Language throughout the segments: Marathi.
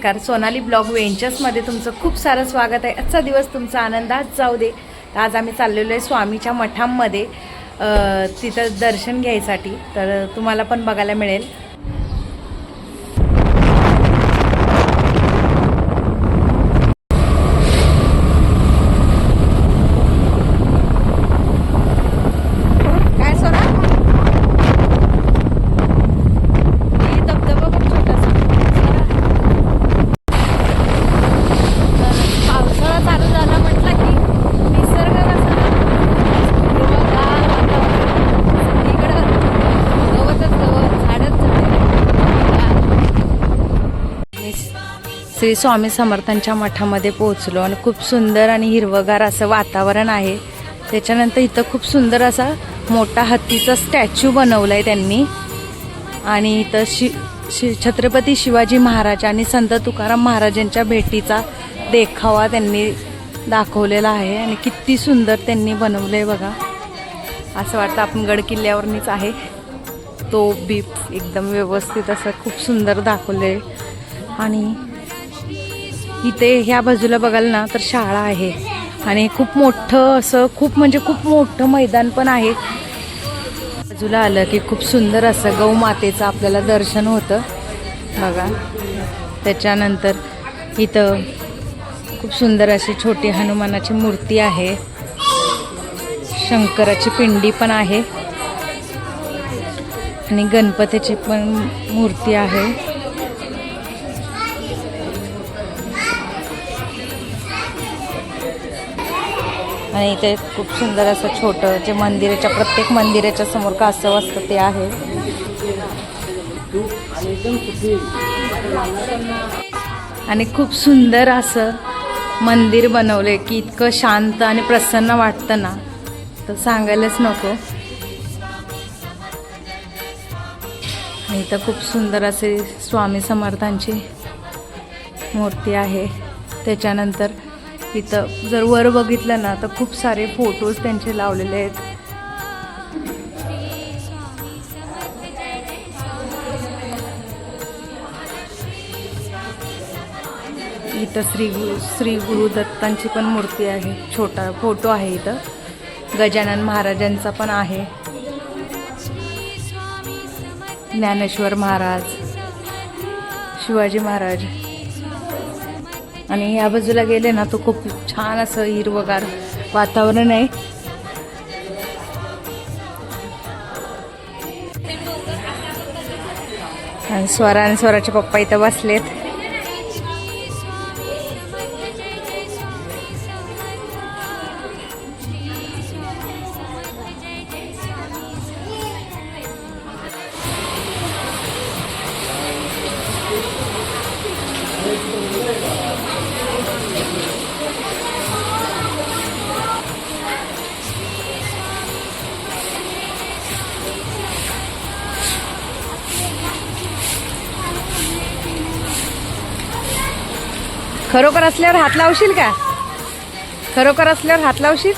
नमस्कार. सोनाली ब्लॉग वेंचर्समध्ये तुमचं खूप सारं स्वागत आहे. आजचा दिवस तुमचा आनंदात जाऊ दे. आज आम्ही चाललेलो आहे स्वामीच्या मठांमध्ये तिथं दर्शन घ्यायसाठी. तर तुम्हाला पण बघायला मिळेल. श्री स्वामी समर्थांच्या मठामध्ये पोहोचलो आणि खूप सुंदर आणि हिरवगार असं वातावरण आहे. त्याच्यानंतर इथं खूप सुंदर असा मोठा हत्तीचा स्टॅच्यू बनवला आहे त्यांनी. आणि इथं शि शि छत्रपती शिवाजी महाराज आणि संत तुकाराम महाराजांच्या भेटीचा देखावा त्यांनी दाखवलेला आहे आणि किती सुंदर त्यांनी बनवलं आहे बघा. असं वाटतं आपण गड किल्ल्यावरनीच आहे. तो बीप एकदम व्यवस्थित असं खूप सुंदर दाखवलं आहे आणि इथे ह्या बाजूला बघाल ना तर शाळा आहे. आणि खूप मोठं असं खूप म्हणजे खूप मोठं मैदान पण आहे. बाजूला आलं की खूप सुंदर असं गौमातेचं आपल्याला दर्शन होतं. बघा. त्याच्यानंतर इथं खूप सुंदर अशी छोटी हनुमानाची मूर्ती आहे. शंकराची पिंडी पण आहे. आणि गणपतीची पण मूर्ती आहे. आणि इथे खूप सुंदर असं छोटं जे मंदिराच्या प्रत्येक मंदिराच्या समोर कासव असतं ते आहे. आणि खूप सुंदर असं मंदिर बनवले की इतकं शांत आणि प्रसन्न वाटतं ना. तर सांगायलाच नको. आणि इथं खूप सुंदर असे स्वामी समर्थांची मूर्ती आहे. त्याच्यानंतर इथं जर वर बघितलं ना तर खूप सारे फोटोज त्यांचे लावलेले आहेत. इथं श्री गुरु श्री गुरु दत्तांची पण मूर्ती आहे. छोटा फोटो आहे इथं. गजानन महाराजांचा पण आहे. ज्ञानेश्वर महाराज शिवाजी महाराज. आणि या बाजूला गेले ना तो खूप छान असं हिरवगार वातावरण आहे. आणि स्वरा आणि स्वराचे पप्पा इथं बसलेत. खरोखर असल्यावर हात लावशील का? खरोखर असल्यावर हात लावशील?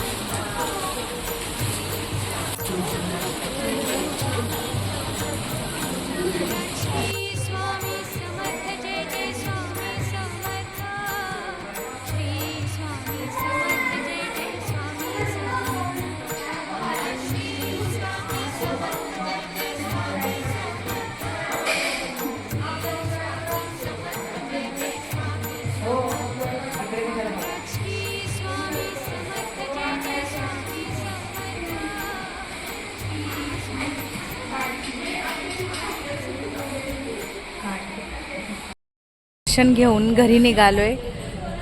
दर्शन घेऊन घरी निघालो आहे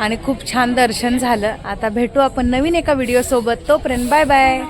आणि खूप छान दर्शन झालं. आता भेटू आपण नवीन एका व्हिडिओसोबत तोपर्यंत बाय बाय.